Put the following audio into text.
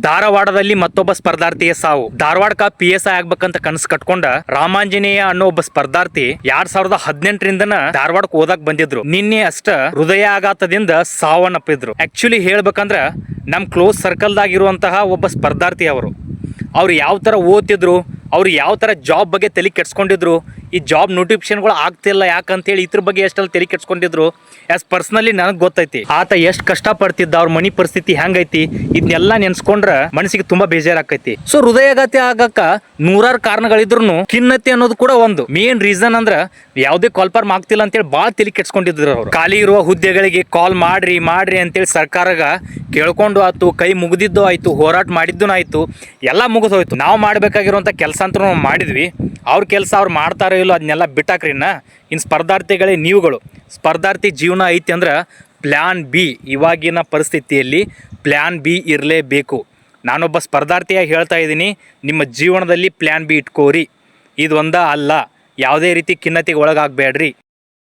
ಧಾರವಾಡದಲ್ಲಿ ಮತ್ತೊಬ್ಬ ಸ್ಪರ್ಧಾರ್ಥಿಯ ಸಾವು. ಧಾರವಾಡಕ ಪಿ ಎಸ್ ಐ ಆಗ್ಬೇಕಂತ ಕನಸು ಕಟ್ಕೊಂಡ ರಾಮಾಂಜನೇಯ ಅನ್ನೋ ಒಬ್ಬ ಸ್ಪರ್ಧಾರ್ಥಿ ಎರಡ್ ಸಾವಿರದ ಹದಿನೆಂಟರಿಂದನ ಧಾರವಾಡಕ್ಕೆ ಓದಕ್ ಬಂದಿದ್ರು. ನಿನ್ನೆ ಅಷ್ಟ ಹೃದಯ ಆಘಾತದಿಂದ ಸಾವನ್ನಪ್ಪಿದ್ರು. ಆಕ್ಚುಲಿ ಹೇಳ್ಬೇಕಂದ್ರ ನಮ್ ಕ್ಲೋಸ್ ಸರ್ಕಲ್ದಾಗ ಇರುವಂತಹ ಒಬ್ಬ ಸ್ಪರ್ಧಾರ್ಥಿ ಅವರು. ಅವ್ರು ಯಾವ ತರ ಓದ್ತಿದ್ರು, ಅವ್ರು ಯಾವ ತರ ಜಾಬ್ ಬಗ್ಗೆ ತಲೆ ಕೆಡ್ಸ್ಕೊಂಡಿದ್ರು ಈ ಜಾಬ್ ನೋಟಿಫಿಕೇಶನ್ಗಳು ಆಗ್ತಿಲ್ಲ ಯಾಕಂತೇಳಿ ಇದ್ರ ಬಗ್ಗೆ ಎಷ್ಟಲ್ಲಿ ತಲೆ ಕೆಡ್ಸ್ಕೊಂಡಿದ್ರು? ಆಸ್ ಪರ್ಸ್ನಲಿ ನನಗೆ ಗೊತ್ತೈತಿ. ಆತ ಎಷ್ಟು ಕಷ್ಟಪಡ್ತಿದ್ದ, ಅವ್ರ ಮನಿ ಪರಿಸ್ಥಿತಿ ಹೆಂಗೈತಿ ಇದನ್ನೆಲ್ಲ ನೆನ್ಸ್ಕೊಂಡ್ರ ಮನಸ್ಸಿಗೆ ತುಂಬಾ ಬೇಜಾರಾಕೈತಿ. ಸೊ ಹೃದಯಾಘಾತಿ ಆಗಕ್ಕ ನೂರಾರು ಕಾರಣಗಳಿದ್ರು ಖಿನ್ನತೆ ಅನ್ನೋದು ಕೂಡ ಒಂದು. ಮೇನ್ ರೀಸನ್ ಅಂದ್ರ ಯಾವುದೇ ಕಾಲ್ಫಾರ್ಮ್ ಆಗ್ತಿಲ್ಲ ಅಂತೇಳಿ ಭಾಳ ತೆಲಿ ಕೆಡ್ಸ್ಕೊಂಡಿದ್ರು ಅವರು. ಖಾಲಿ ಇರುವ ಹುದ್ದೆಗಳಿಗೆ ಕಾಲ್ ಮಾಡ್ರಿ ಮಾಡ್ರಿ ಅಂತೇಳಿ ಸರ್ಕಾರಗ ಕೇಳ್ಕೊಂಡು ಆಯ್ತು, ಕೈ ಮುಗಿದಿದ್ದು ಆಯಿತು, ಹೋರಾಟ ಮಾಡಿದ್ದು ಆಯಿತು, ಎಲ್ಲ ಮುಗಿದೋಯ್ತು. ನಾವು ಮಾಡಬೇಕಾಗಿರುವಂಥ ಕೆಲಸ ಅಂತ ನಾವು ಮಾಡಿದ್ವಿ. ಅವ್ರ ಕೆಲಸ ಅವ್ರು ಮಾಡ್ತಾರೋ ಇಲ್ಲೋ ಅದನ್ನೆಲ್ಲ ಬಿಟ್ಟಾಕ್ರಿ ಇನ್ ಇನ್ನು ಸ್ಪರ್ಧಾರ್ಥಿಗಳೇ ನೀವುಗಳು. ಸ್ಪರ್ಧಾರ್ಥಿ ಜೀವನ ಐತಿ ಅಂದ್ರೆ ಪ್ಲ್ಯಾನ್ ಬಿ ಇವಾಗಿನ ಪರಿಸ್ಥಿತಿಯಲ್ಲಿ ಪ್ಲ್ಯಾನ್ ಬಿ ಇರಲೇಬೇಕು. ನಾನೊಬ್ಬ ಸ್ಪರ್ಧಾರ್ಥಿಯಾಗಿ ಹೇಳ್ತಾ ಇದ್ದೀನಿ, ನಿಮ್ಮ ಜೀವನದಲ್ಲಿ ಪ್ಲ್ಯಾನ್ ಬಿ ಇಟ್ಕೋರಿ. ಇದೊಂದ ಅಲ್ಲ. ಯಾವುದೇ ರೀತಿ ಖಿನ್ನತೆಗೆ ಒಳಗಾಗಬೇಡ್ರಿ.